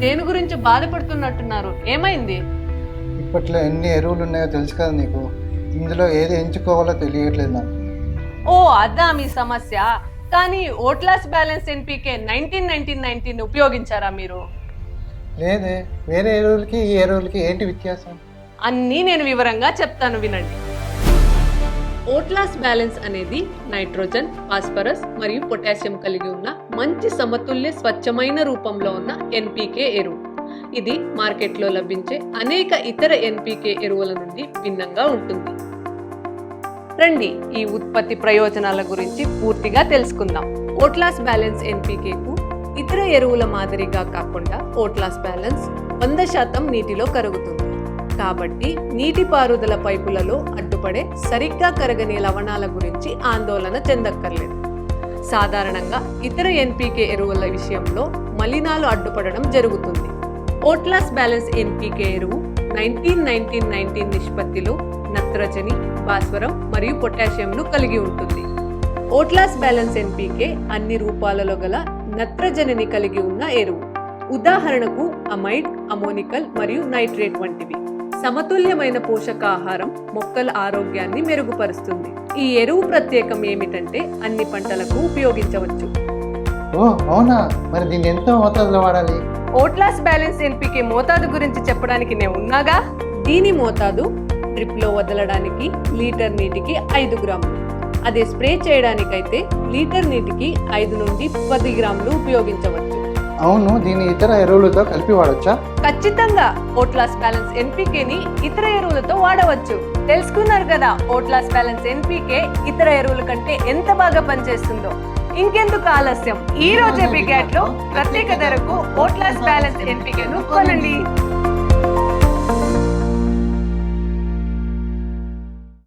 కొంచెం బాధపడుతున్నట్టున్నారు? ఏమైంది? ఇప్పట్లో ఎన్ని ఎరువులు ఉన్నాయో తెలుసు కదా నీకు. ఇందులో ఏది ఎంచుకోవాలో తెలియట్లేదు నాకు. ఓ అదా మీ సమస్య. కానీ Otlas balance NPK nineteen nineteen nineteen ఉపయోగించారా మీరు? లేదే వేరే ఎరువులకి ఈ ఎరువులకి ఏంటి వ్యత్యాసం? అన్నీ నేను వివరంగా చెప్తాను వినండి. ఓట్లాస్ బ్యాలెన్స్ అనేది నైట్రోజన్ ఫాస్ఫరస్ మరియు పొటాషియం కలిగి ఉన్న మంచి సమతుల్య స్వచ్ఛమైన రూపంలో ఉన్న ఎన్పికే ఎరువు. ఇది మార్కెట్లో లభించే అనేక ఇతర ఎన్పికే ఎరువుల నుండి భిన్నంగా ఉంటుంది. రండి ఈ ఉత్పత్తి ప్రయోజనాల గురించి పూర్తిగా తెలుసుకుందాం. ఓట్లాస్ బ్యాలెన్స్ ఎన్పికేకు ఇతర ఎరువుల మాదిరిగా కాకుండా ఓట్లాస్ బ్యాలెన్స్ వంద శాతం నీటిలో కరుగుతుంది. కాబట్టి నీటిపారుదల పైపులలో అడ్డుపడే సరిగ్గా కరగని లవణాల గురించి ఆందోళన చెందక్కర్లేదు. సాధారణంగా ఇతర ఎన్పీకే ఎరువుల విషయంలో మలినాలు అడ్డుపడడం జరుగుతుంది. ఓట్లాస్ బ్యాలెన్స్ ఎన్పీకే ఎరువు నైన్టీన్ నైన్టీన్ నైన్టీన్ నిష్పత్తిలో నత్రజని భాస్వరం మరియు పొటాషియంను కలిగి ఉంటుంది. ఓట్లాస్ బ్యాలెన్స్ ఎన్పీకే అన్ని రూపాలలో గల నత్రజనిని కలిగి ఉన్న ఎరువు. ఉదాహరణకు అమైడ్ అమోనికల్ మరియు నైట్రేట్ వంటివి. సమతుల్యమైన పోషకాహారం మొక్కల ఆరోగ్యాన్ని మెరుగుపరుస్తుంది. ఈ ఎరువు ప్రత్యేకం ఏమిటంటే అన్ని పంటలకు ఉపయోగించవచ్చు. ఓ అవునా? మరి దీన్ని ఎంతో మోతాదులో వాడాలి? ఓట్లాస్ బ్యాలెన్స్ ఎన్పికే మోతాదు గురించి చెప్పడానికి నేను ఉన్నాగా? దీని మోతాదు డ్రిప్లో వదలడానికి లీటర్ నీటికి ఐదు గ్రాములు. అదే స్ప్రే చేయడానికైతే లీటర్ నీటికి ఐదు నుండి పది గ్రాములు ఉపయోగించవచ్చు. అవును దీన్ని ఇతర ఎరువులతో కలిపి వాడచ్చా? ఖచ్చితంగా ఓట్లాస్ బ్యాలెన్స్ ఎన్పికేని ఇతర ఎరువులతో వాడవచ్చు. తెలుసుకున్నారు కదా ఓట్లాస్ బ్యాలెన్స్ ఎన్పీకే ఇతర ఎరువుల కంటే ఎంత బాగా పనిచేస్తుందో. ఇంకెందుకు ఆలస్యం? ఈ రోజే బిగ్యాట్లో ప్రత్యేక ధరకు ఓట్లాస్ బ్యాలెన్స్ ఎన్పీకేను కొనండి.